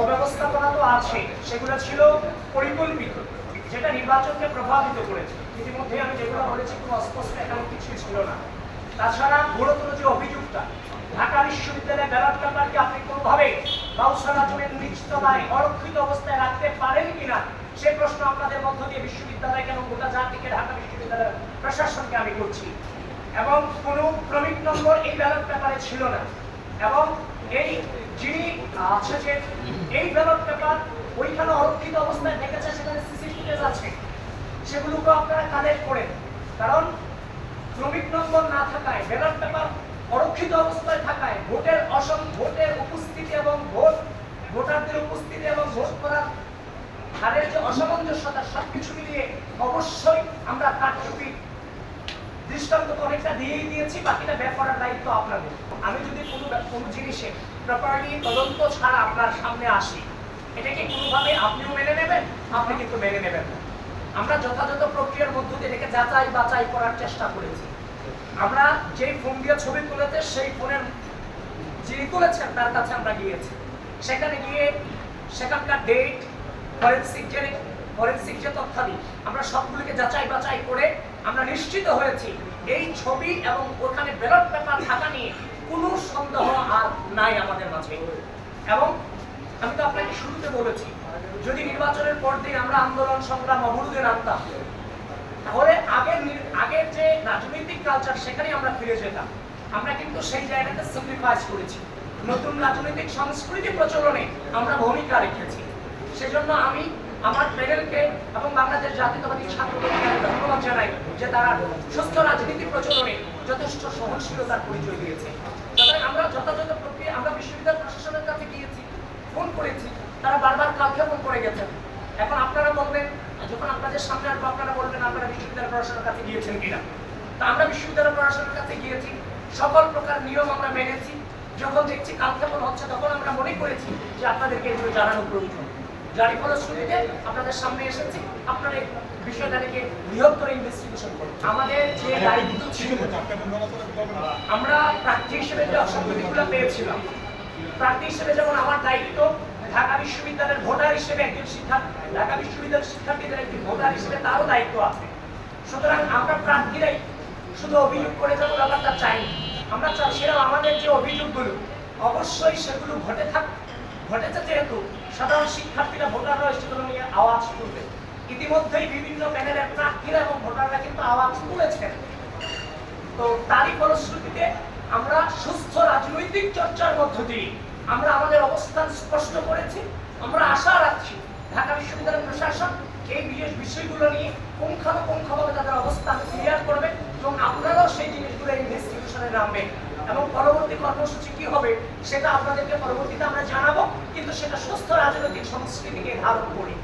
অব্যবস্থাপনা তো আছে, সেগুলো ছিল পরিকল্পিত, যেটা নির্বাচনকে প্রভাবিত করেছে। ইতিমধ্যে আমি যেগুলো বলেছি, কোনো অস্পষ্ট এখানে কিছুই ছিল না। তাছাড়া গুরুত্বপূর্ণ যে অভিযোগটা, ঢাকা বিশ্ববিদ্যালয়ের ব্যালট পেপারকে আপনি কোনোভাবে কাউসালা জমির নিশ্চিততায় অরক্ষিত অবস্থায় রাখতে পারেন কিনা, সে প্রশ্ন আপনাদের মধ্য দিয়ে বিশ্ববিদ্যালয় কেন গোটা জাতিকে ঢাকা বিশ্ববিদ্যালয়ের প্রশাসনকে আমি করছি। এবং কোনো ক্রমিক নম্বর এই ব্যালট পেপারে ছিল না। এবং এই যিনি আছে যে এই পেপার ওইখানে অরক্ষিত অবস্থায় দেখেছে, সেখানে সিসি ফুটেজ আছে। সেগুলোকে আপনারা কালেক্ট করেন। কারণ ক্রমিক নম্বর না থাকায়, ব্যালট পেপার অরক্ষিত অবস্থায় থাকায় ভোটের অসম, ভোটের উপস্থিতি এবং ভোট, ভোটারদের উপস্থিতি এবং ভোট করার হারের যে অসামঞ্জস্যতা, সবকিছু মিলিয়ে অবশ্যই আমরা কারচুপি দৃষ্টান্ত তো অনেকটা দিয়েই দিয়েছি, বাকিটা বের করার দায়িত্ব আপনাদের। আমি যদি কোনো কোনো জিনিসে প্রপারলি তদন্ত ছাড়া আপনার সামনে আসি এটাকে কোনোভাবে আপনিও মেনে নেবেন? আপনি কিন্তু মেনে নেবেন না। আমরা যথাযথ প্রক্রিয়ার মধ্য দিয়ে এটাকে যাচাই বাছাই করার চেষ্টা করেছি। আমরা যেই ফোন দিয়ে ছবি তুলেছে, সেই ফোনের যিনি তুলেছেন, তার কাছে আমরা গিয়েছি। সেখানে গিয়ে সেখানকার ডেট ফরেন্সিক যে ফরেন্সিক যে তথ্যাদি, আমরা সবগুলিকে যাচাই বাছাই করে আমরা নিশ্চিত হয়েছি, এই ছবি এবং ওখানে ব্যালট পেপার থাকা নিয়ে কোনো সন্দেহ আর নাই আমাদের মাঝে। এবং আমি তো আপনাকে শুরুতে বলেছি, যদি নির্বাচনের পর দিন আমরা আন্দোলন সংগ্রাম অবরোধে নামতাম, তাহলে আগের আগের যে রাজনৈতিক কালচার সেখানে আমরা ফিরে যেতাম। আমরা কিন্তু সেই জায়গাতে স্যাক্রিফাইস করেছি। নতুন রাজনৈতিক সংস্কৃতি প্রচলনে আমরা ভূমিকা রেখেছি। সেজন্য আমি আমার প্যানেলকে এবং বাংলাদেশ জাতীয়তাবাদী আমি ধন্যবাদ জানাই যে তারা সুস্থ রাজনীতি প্রচলনে যথেষ্ট সহনশীলতার পরিচয় দিয়েছে। আমরা যথাযথ প্রক্রিয়া আমরা বিশ্ববিদ্যালয় প্রশাসনের কাছে গিয়েছি, ফোন করেছি, তারা বারবার কালক্ষেপণ করে গেছেন। এখন আপনারা বলবেন, যখন আপনাদের সামনে আসব, আপনারা বলবেন আপনারা বিশ্ববিদ্যালয় প্রশাসনের কাছে গিয়েছেন কিনা। তা আমরা বিশ্ববিদ্যালয় প্রশাসনের কাছে গিয়েছি, সকল প্রকার নিয়ম আমরা মেনেছি। যখন দেখছি কালক্ষেপণ হচ্ছে, তখন আমরা মনে করেছি যে আপনাদেরকে এগুলো জানানো প্রয়োজন। যারই ফলশ্রুতিতে আপনাদের সামনে এসেছি। আপনারা বিষয়টাকে বৃহত্তর ইনভেস্টিগেশন করুন। আমাদের যে দায়িত্ব ছিল, আমরা প্রার্থী হিসেবে যে অসংগতিগুলো পেয়েছিলাম, প্রার্থী হিসেবে যেমন আমার দায়িত্ব, ঢাকা বিশ্ববিদ্যালয়ের ভোটার হিসেবে একজন শিক্ষার্থী ঢাকা বিশ্ববিদ্যালয়ের শিক্ষার্থীদের একজন ভোটার হিসেবে তারও দায়িত্ব আছে। সুতরাং আমরা প্রার্থীরাই শুধু অভিযোগ করে যাব ব্যাপারটা চাইনি। আমরা চাচ্ছিলাম আমাদের যে অভিযোগগুলো, অবশ্যই সেগুলো ঘটে থাক, ঘটেছে যেহেতু সাধারণ শিক্ষার্থীরা ভোটাররা সেগুলো নিয়ে আওয়াজ তুলবে। ইতিমধ্যেই বিভিন্ন প্যানেলের প্রার্থীরা এবং ভোটাররা কিন্তু আওয়াজ তুলেছেন। তো তারই ফলশ্রুতিতে আমরা সুস্থ রাজনৈতিক চর্চার মধ্য দিয়ে আমরা আমাদের অবস্থান স্পষ্ট করেছি। আমরা আশা রাখছি ঢাকা বিশ্ববিদ্যালয় প্রশাসন এই বিশেষ বিষয়গুলো নিয়ে পুঙ্খানুপুঙ্খভাবে তাদের অবস্থান ক্লিয়ার করবে এবং আপনারাও সেই জিনিসগুলো ইনভেস্টিগেশনে নামবেন। এবং পরবর্তী কর্মসূচি কি হবে সেটা আপনাদেরকে পরবর্তীতে আমরা জানাব, কিন্তু সেটা সুস্থ রাজনৈতিক সংস্কৃতিকে ধারণ করি।